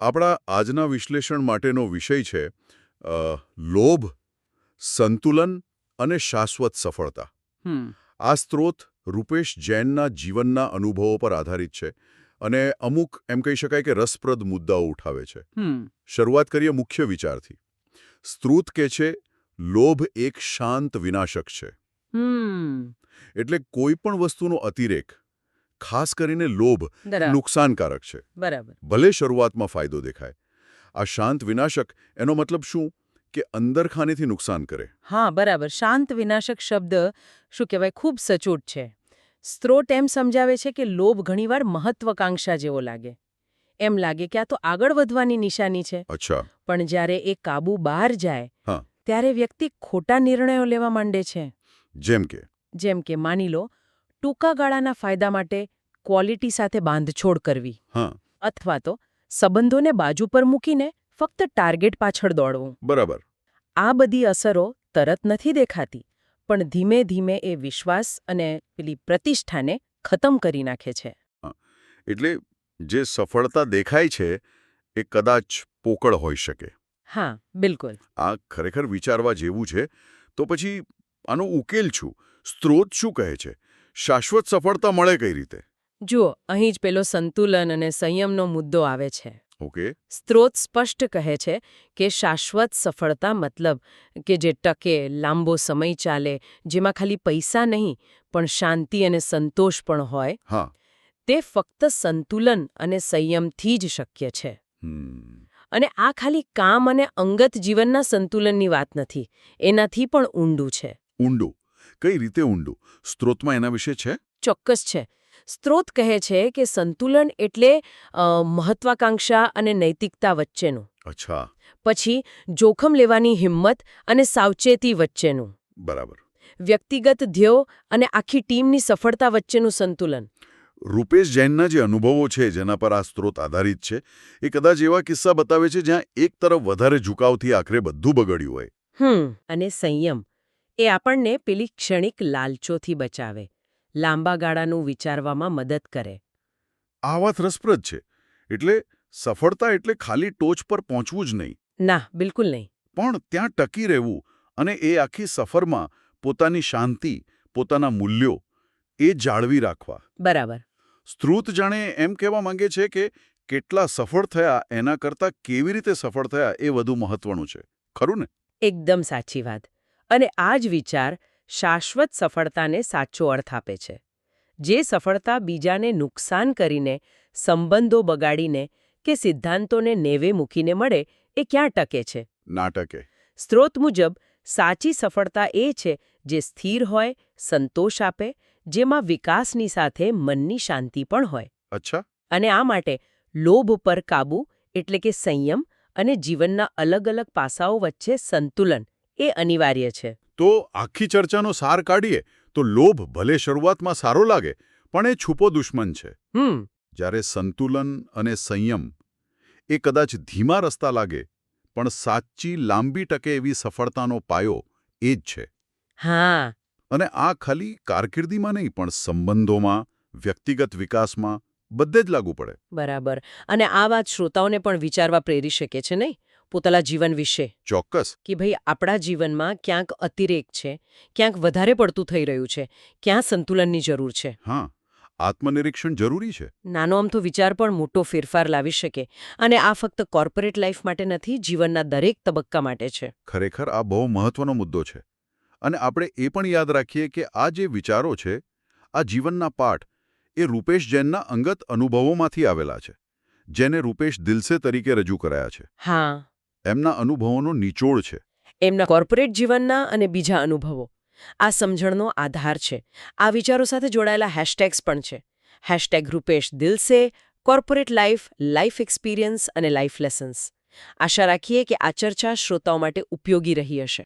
આપણા આજના વિશ્લેષણ માટેનો વિષય છે લોભ સંતુલન અને શાશ્વત સફળતા. આ સ્ત્રોત રૂપેશ જૈનના જીવનના અનુભવો પર આધારિત છે અને અમુક એમ કહી શકાય કે રસપ્રદ મુદ્દાઓ ઉઠાવે છે. શરૂઆત કરીએ મુખ્ય વિચારથી. સ્ત્રોત કે છે લોભ એક શાંત વિનાશક છે. એટલે કોઈ પણ વસ્તુનો અતિરેક ખાસ કરીને લોભ નુકસાનકારક છે. બરાબર. ભલે શરૂઆતમાં ફાયદો દેખાય. આ શાંત વિનાશક એનો મતલબ શું? કે અંદરખાનેથી નુકસાન કરે. હા બરાબર. શાંત વિનાશક શબ્દ શું કહેવાય? ખૂબ સચોટ છે. સ્ત્રોત એમ સમજાવે છે કે લોભ ઘણીવાર મહત્વકાંક્ષા જેવો લાગે. એમ લાગે કે આ તો આગળ વધવાની નિશાની છે. અચ્છા. પણ જ્યારે એ કાબુ બહાર જાય હા. ત્યારે વ્યક્તિ ખોટા નિર્ણયો લેવા માંડે છે. જેમ કે? જેમ કે માની લો ટૂંકા ગાળાના ફાયદા માટે ક્વોલિટી સાથે બાંધછોડ કરવી. હા. અથવા તો સંબંધોને બાજુ પર મૂકીને ફક્ત ટાર્ગેટ પાછળ દોડવું. બરાબર. આ બધી અસરો તરત નથી દેખાતી પણ ધીમે ધીમે એ વિશ્વાસ અને પેલી પ્રતિષ્ઠાને ખતમ કરી નાખે છે. એટલે જે સફળતા દેખાય છે એ કદાચ પોકળ હોઈ શકે. હા બિલકુલ. આ ખરેખર વિચારવા જેવું છે તો પછી આનો ઉકેલ છું સ્ત્રોત શું કહે છે? શાશ્વત સફળતા મળે કઈ રીતે? જુઓ અહીં જ પેલો સંતુલન અને સંયમનો મુદ્દો આવે છે. ઓકે. સ્ત્રોત સ્પષ્ટ કહે છે કે શાશ્વત સફળતા મતલબ કે જે ટકે લાંબો સમય ચાલે જેમાં ખાલી પૈસા નહીં પણ શાંતિ અને સંતોષ પણ હોય હા. તે ફક્ત સંતુલન અને સંયમથી જ શક્ય છે. અને આ ખાલી કામ અને અંગત જીવનના સંતુલનની વાત નથી એનાથી પણ ઊંડું છે. ઊંડું. કઈ રીતે ઊંડું? સ્ત્રોતમાં એના વિશે છે? ચોક્કસ છે. સ્ત્રોત કહે છે કે સંતુલન એટલે મહત્વાકાંક્ષા અને નૈતિકતા વચ્ચેનું. અચ્છા. પછી જોખમ લેવાની હિંમત અને સાવચેતી વચ્ચેનું. બરાબર. વ્યક્તિગત ધ્યેયો અને આખી ટીમની સફળતા વચ્ચેનું સંતુલન. રૂપેશ જૈનના જે અનુભવો છે જેના પર આ સ્ત્રોત આધારિત છે એ કદાચ એવા કિસ્સા બતાવે છે જ્યાં એક તરફ વધારે ઝુકાવથી આખરે બધું બગડ્યું હોય. હમ અને સંયમ. એ આપણને પેલી ક્ષણિક લાલચોથી બચાવે લાંબા ગાળાનું વિચારવામાં મદદ કરે. આ વાત રસપ્રદ છે. એટલે સફળતા એટલે ખાલી ટોચ પર પહોંચવું જ નહીં. ના બિલકુલ નહીં. પણ ત્યાં ટકી રહેવું અને એ આખી સફરમાં પોતાની શાંતિ પોતાના મૂલ્યો એ જાળવી રાખવા. બરાબર. સ્ત્રુત જાણે એમ કહેવા માંગે છે કે કેટલા સફળ થયા એના કરતાં કેવી રીતે સફળ થયા એ વધુ મહત્વનું છે. ખરું ને? એકદમ સાચી વાત. અને આ જ વિચાર શાશ્વત સફળતાને સાચો અર્થ આપે છે. જે સફળતા બીજાને નુકસાન કરીને સંબંધો બગાડીને કે સિદ્ધાંતોને નેવે મૂકીને મળે એ ક્યાં ટકે છે? નાટકે સ્ત્રોત મુજબ સાચી સફળતા એ છે જે સ્થિર હોય સંતોષ આપે જેમાં વિકાસની સાથે મનની શાંતિ પણ હોય. અચ્છા. અને આ માટે લોભ પર કાબૂ એટલે કે સંયમ અને જીવનના અલગ અલગ પાસાઓ વચ્ચે સંતુલન એ અનિવાર્ય છે. તો આખી ચર્ચાનો સાર કાઢીએ તો લોભ ભલે શરૂઆતમાં સારો લાગે પણ એ છુપો દુશ્મન છે. હમ. જ્યારે સંતુલન અને સંયમ એ કદાચ ધીમા રસ્તા લાગે પણ સાચી લાંબી ટકે એવી સફળતાનો પાયો એ જ છે. હા. અને આ ખાલી કારકિર્દીમાં નહીં પણ સંબંધોમાં વ્યક્તિગત વિકાસમાં બધે જ લાગુ પડે. બરાબર. અને આ વાત શ્રોતાઓને પણ વિચારવા પ્રેરી શકે છે નહીં? પોતાના જીવન વિશે. ચોક્કસ. કે ભાઈ આપણા જીવનમાં ક્યાંક અતિરેક છે ક્યાંક વધારે પડતું થઈ રહ્યું છે ક્યાં સંતુલનની જરૂર છે. હા આત્મનિરીક્ષણ જરૂરી છે. નાનો આમ તો વિચાર પણ મોટો ફેરફાર લાવી શકે અને આ ફક્ત કોર્પોરેટ લાઈફ માટે નથી જીવનના દરેક તબક્કા માટે છે. ખરેખર આ બહુ મહત્વનો મુદ્દો છે. અને આપણે એ પણ યાદ રાખીએ કે આ જે વિચારો છે આ જીવનના પાઠ એ રૂપેશ જૈનના અંગત અનુભવોમાંથી આવેલા છે જેને રૂપેશ દિલસે તરીકે રજૂ કરાયા છે. હા. એમના અનુભવોનો નિચોડ છે. એમના કોર્પોરેટ જીવનના અને બીજા અનુભવો. આ સમજણનો આધાર છે. આ વિચારો સાથે જોડાયેલા હેશટેગ્સ પણ છે. હેશટેગ રૂપેશ દિલસે કોર્પોરેટ લાઈફ લાઈફ એક્સપિરિયન્સ અને લાઈફ લેસન્સ આશા રાખીએ કે આ ચર્ચા શ્રોતાઓ માટે ઉપયોગી રહી હશે.